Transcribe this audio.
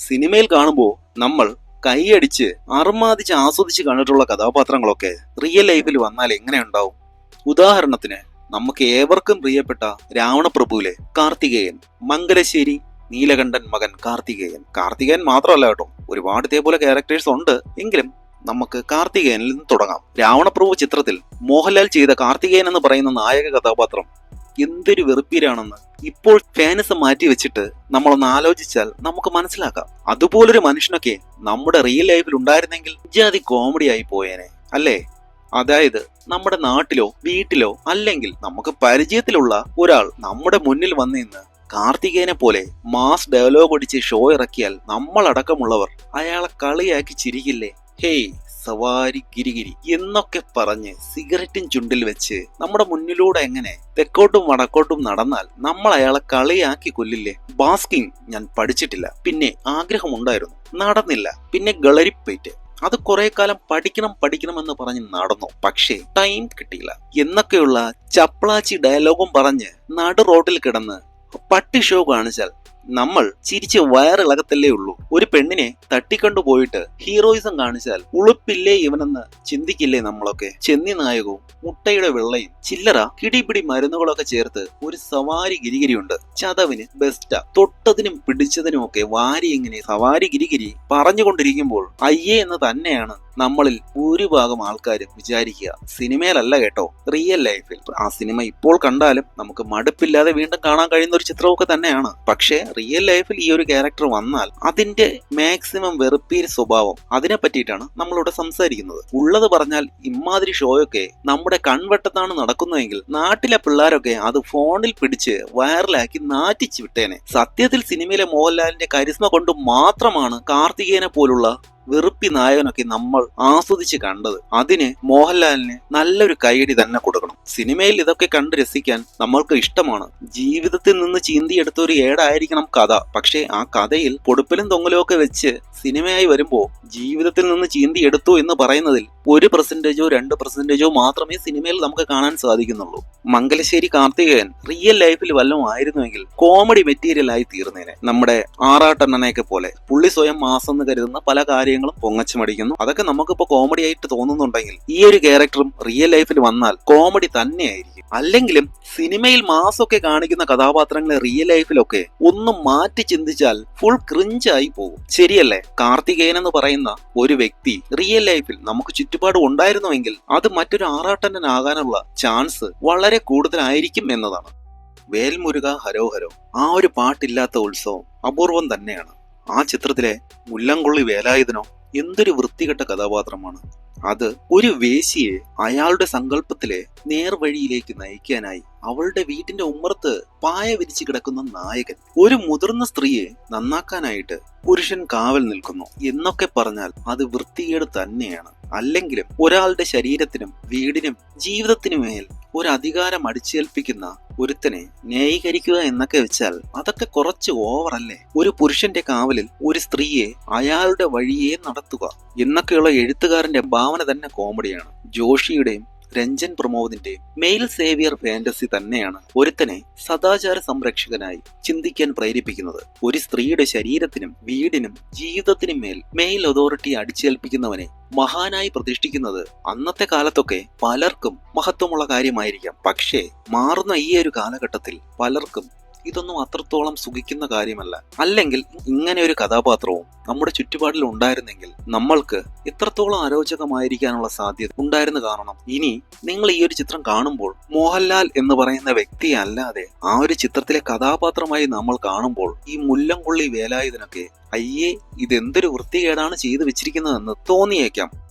സിനിമയിൽ കാണുമ്പോൾ നമ്മൾ കൈയടിച്ച് അർമാദിച്ച് ആസ്വദിച്ച് കണ്ടിട്ടുള്ള കഥാപാത്രങ്ങളൊക്കെ റിയൽ ലൈഫിൽ വന്നാൽ എങ്ങനെയുണ്ടാവും ഉദാഹരണത്തിന് നമുക്ക് ഏവർക്കും പ്രിയപ്പെട്ട രാവണപ്രഭുവിലെ കാർത്തികേയൻ മംഗലശ്ശേരി നീലകണ്ഠൻ മകൻ കാർത്തികേയൻ. കാർത്തികേയൻ മാത്രമല്ല കേട്ടോ ഒരുപാട് ഇതേപോലെ ക്യാരക്ടേഴ്സ് ഉണ്ട്. എങ്കിലും നമുക്ക് കാർത്തികേയനിൽ നിന്ന് തുടങ്ങാം. രാവണപ്രഭു ചിത്രത്തിൽ മോഹൻലാൽ ചെയ്ത കാർത്തികേയൻ എന്ന് പറയുന്ന നായക കഥാപാത്രം എന്തൊരു വെറുപ്പീരാണെന്ന് ഇപ്പോൾ ഫാനസ് മാറ്റി വെച്ചിട്ട് നമ്മളൊന്ന് ആലോചിച്ചാൽ നമുക്ക് മനസ്സിലാക്കാം. അതുപോലൊരു മനുഷ്യനൊക്കെ നമ്മുടെ റിയൽ ലൈഫിൽ ഉണ്ടായിരുന്നെങ്കിൽ ജാതി കോമഡി ആയി പോയേനെ അല്ലേ? അതായത് നമ്മുടെ നാട്ടിലോ വീട്ടിലോ അല്ലെങ്കിൽ നമുക്ക് പരിചയത്തിലുള്ള ഒരാൾ നമ്മുടെ മുന്നിൽ വന്നിന്ന് കാർത്തികേനെ പോലെ മാസ് ഡയലോഗ് അടിച്ച് ഷോ ഇറക്കിയാൽ നമ്മളടക്കമുള്ളവർ അയാളെ കളിയാക്കി ചിരിക്കില്ലേ? ഹേയ് സവാരി ഗിരിഗിരി എന്നൊക്കെ പറഞ്ഞ് സിഗരറ്റും ചുണ്ടിൽ വെച്ച് നമ്മുടെ മുന്നിലൂടെ എങ്ങനെ തെക്കോട്ടും വടക്കോട്ടും നടന്നാൽ നമ്മൾ അയാളെ കളിയാക്കി കൊല്ലില്ലേ? ബാസ്കിങ് ഞാൻ പഠിച്ചിട്ടില്ല. പിന്നെ ആഗ്രഹമുണ്ടായിരുന്നു. നടന്നില്ല. പിന്നെ ഗളരിപ്പേറ്റ് അത് കുറെ കാലം പഠിക്കണം പഠിക്കണം എന്ന് പറഞ്ഞ് നടന്നു. പക്ഷേ ടൈം കിട്ടിയില്ല. എന്നൊക്കെയുള്ള ചപ്ലാച്ചി ഡയലോഗും പറഞ്ഞ് നടു റോഡിൽ കിടന്ന് പട്ടി ഷോ കാണിച്ചാൽ നമ്മൾ ചിരിച്ച് വയറിളകത്തല്ലേ ഉള്ളൂ. ഒരു പെണ്ണിനെ തട്ടിക്കൊണ്ടു പോയിട്ട് ഹീറോയിസം കാണിച്ചാൽ ഉളുപ്പില്ലേ ഇവനെന്ന് ചിന്തിക്കില്ലേ നമ്മളൊക്കെ? ചെന്നി നായകവും മുട്ടയുടെ വെള്ളയും ചില്ലറ കിടിപിടി മരുന്നുകളൊക്കെ ചേർത്ത് ഒരു സവാരി ഗിരിഗിരിയുണ്ട്. ചതവിന് ബെസ്റ്റാ തൊട്ടതിനും പിടിച്ചതിനും ഒക്കെ വാരി ഇങ്ങനെ സവാരി ഗിരിഗിരി പറഞ്ഞുകൊണ്ടിരിക്കുമ്പോൾ അയ്യേ എന്ന് തന്നെയാണ് നമ്മളിൽ ഭൂരിഭാഗം ആൾക്കാരും വിചാരിക്കുക സിനിമയിലല്ല കേട്ടോ റിയൽ ലൈഫിൽ ആ സിനിമ ഇപ്പോൾ കണ്ടാലും നമുക്ക് മടുപ്പില്ലാതെ വീണ്ടും കാണാൻ കഴിയുന്ന ഒരു ചിത്രമൊക്കെ തന്നെയാണ്. പക്ഷേ റിയൽ ലൈഫിൽ ഈ ഒരു ക്യാരക്ടർ വന്നാൽ അതിന്റെ മാക്സിമം വെറുപ്പീര് സ്വഭാവം അതിനെ പറ്റിയിട്ടാണ് നമ്മളിവിടെ സംസാരിക്കുന്നത്. ഉള്ളത് പറഞ്ഞാൽ ഇമാതിരി ഷോയൊക്കെ നമ്മുടെ കൺവട്ടത്താണ് നടക്കുന്നതെങ്കിൽ നാട്ടിലെ പിള്ളേരൊക്കെ അത് ഫോണിൽ പിടിച്ച് വൈറലാക്കി നാറ്റിച്ചു വിട്ടേനെ. സത്യത്തിൽ സിനിമയിലെ മോഹൻലാലിന്റെ കരിസ്മ കൊണ്ട് മാത്രമാണ് കാർത്തികേയനെ പോലുള്ള വെറുപ്പി നായകനൊക്കെ നമ്മൾ ആസ്വദിച്ച് കണ്ടത്. അതിന് മോഹൻലാലിന് നല്ലൊരു കൈയടി തന്നെ കൊടുക്കണം. സിനിമയിൽ ഇതൊക്കെ കണ്ട് രസിക്കാൻ നമ്മൾക്ക് ഇഷ്ടമാണ്. ജീവിതത്തിൽ നിന്ന് ചീന്തിയെടുത്ത ഒരു ഏടായിരിക്കണം കഥ. പക്ഷേ ആ കഥയിൽ പൊടുപ്പിലും തൊങ്ങലും ഒക്കെ വെച്ച് സിനിമയായി വരുമ്പോൾ ജീവിതത്തിൽ നിന്ന് ചീന്തിയെടുത്തു എന്ന് പറയുന്നതിൽ ഒരു പെർസെന്റേജോ രണ്ട് പെർസെന്റേജോ മാത്രമേ സിനിമയിൽ നമുക്ക് കാണാൻ സാധിക്കുന്നുള്ളൂ. മംഗലശ്ശേരി കാർത്തികേയൻ റിയൽ ലൈഫിൽ വല്ലതും ആയിരുന്നുവെങ്കിൽ കോമഡി മെറ്റീരിയൽ ആയി തീർന്നേനെ. നമ്മുടെ ആറാട്ടണ്ണനെയൊക്കെ പോലെ. പുള്ളി സ്വയം മാസം എന്ന് കരുതുന്ന പല കാര്യങ്ങളും പൊങ്ങച്ചുമടിക്കുന്നു. അതൊക്കെ നമുക്കിപ്പോ കോമഡി ആയിട്ട് തോന്നുന്നുണ്ടെങ്കിൽ ഈ ഒരു ക്യാരക്ടറും റിയൽ ലൈഫിൽ വന്നാൽ കോമഡി തന്നെയായിരിക്കും. അല്ലെങ്കിലും സിനിമയിൽ മാസൊക്കെ കാണിക്കുന്ന കഥാപാത്രങ്ങളെ റിയൽ ലൈഫിലൊക്കെ ഒന്നും മാറ്റി ചിന്തിച്ചാൽ ഫുൾ ക്രിഞ്ചായി പോകും. ശരിയല്ലേ? കാർത്തികേയൻ എന്ന് പറയുന്ന ഒരു വ്യക്തി റിയൽ ലൈഫിൽ നമുക്ക് ചുറ്റുപാട് ഉണ്ടായിരുന്നുവെങ്കിൽ അത് മറ്റൊരു ആറാട്ടനാകാനുള്ള ചാൻസ് വളരെ കൂടുതലായിരിക്കും എന്നതാണ്. വേൽമുരുക ഹരോഹരോ ആ ഒരു പാട്ടില്ലാത്ത ഉത്സവം അപൂർവം തന്നെയാണ്. ആ ചിത്രത്തിലെ മുല്ലംകൊള്ളി വേലായുധനോ എന്തൊരു വൃത്തികെട്ട കഥാപാത്രമാണ്. അത് ഒരു വേശിയെ അയാളുടെ സങ്കല്പത്തിലെ നേർവഴിയിലേക്ക് നയിക്കാനായി അവളുടെ വീട്ടിന്റെ ഉമ്മറത്ത് പായ വിരിച്ചു കിടക്കുന്ന നായകൻ ഒരു മുതിർന്ന സ്ത്രീയെ നന്നാക്കാനായിട്ട് പുരുഷൻ കാവൽ നിൽക്കുന്നു എന്നൊക്കെ പറഞ്ഞാൽ അത് വൃത്തികേട് തന്നെയാണ്. അല്ലെങ്കിലും ഒരാളുടെ ശരീരത്തിനും വീടിനും ജീവിതത്തിനും മേൽ ഒരു അധികാരം അടിച്ചേൽപ്പിക്കുന്ന ഒരുത്തനെ ന്യായീകരിക്കുക എന്നൊക്കെ വെച്ചാൽ അതൊക്കെ കുറച്ച് ഓവറല്ലേ ഒരു പുരുഷന്റെ കാവലിൽ ഒരു സ്ത്രീയെ അയാളുടെ വഴിയെ നടത്തുക എന്നൊക്കെയുള്ള എഴുത്തുകാരന്റെ ഭാവന തന്നെ കോമഡിയാണ്. ജോഷിയുടെയും രഞ്ജൻ പ്രമോദിന്റെ മെയിൽ സേവിയർ ഫാന്റസി തന്നെയാണ് ഒരുത്തനെ സദാചാര സംരക്ഷകനായി ചിന്തിക്കാൻ പ്രേരിപ്പിക്കുന്നത്. ഒരു സ്ത്രീയുടെ ശരീരത്തിനും വീടിനും ജീവിതത്തിനും മേൽ മെയിൽ അതോറിറ്റി അടിച്ചേൽപ്പിക്കുന്നവനെ മഹാനായി പ്രതിഷ്ഠിക്കുന്നത് അന്നത്തെ കാലത്തൊക്കെ പലർക്കും മഹത്വമുള്ള കാര്യമായിരിക്കാം. പക്ഷേ മാറുന്ന ഈ ഒരു കാലഘട്ടത്തിൽ പലർക്കും ഇതൊന്നും അത്രത്തോളം സുഖിക്കുന്ന കാര്യമല്ല. അല്ലെങ്കിൽ ഇങ്ങനെ ഒരു കഥാപാത്രവും നമ്മുടെ ചുറ്റുപാടിൽ ഉണ്ടായിരുന്നെങ്കിൽ നമ്മൾക്ക് എത്രത്തോളം അരോചകമായിരിക്കാനുള്ള സാധ്യത ഉണ്ടായിരുന്നു കാരണം ഇനി നിങ്ങൾ ഈ ഒരു ചിത്രം കാണുമ്പോൾ മോഹൻലാൽ എന്ന് പറയുന്ന വ്യക്തി അല്ലാതെ ആ ഒരു ചിത്രത്തിലെ കഥാപാത്രമായി നമ്മൾ കാണുമ്പോൾ ഈ മുല്ലംകൊള്ളി വേലായുധനൊക്കെ അയ്യേ ഇതെന്തൊരു വൃത്തികേടാണ് ചെയ്തു വെച്ചിരിക്കുന്നതെന്ന് തോന്നിയേക്കാം.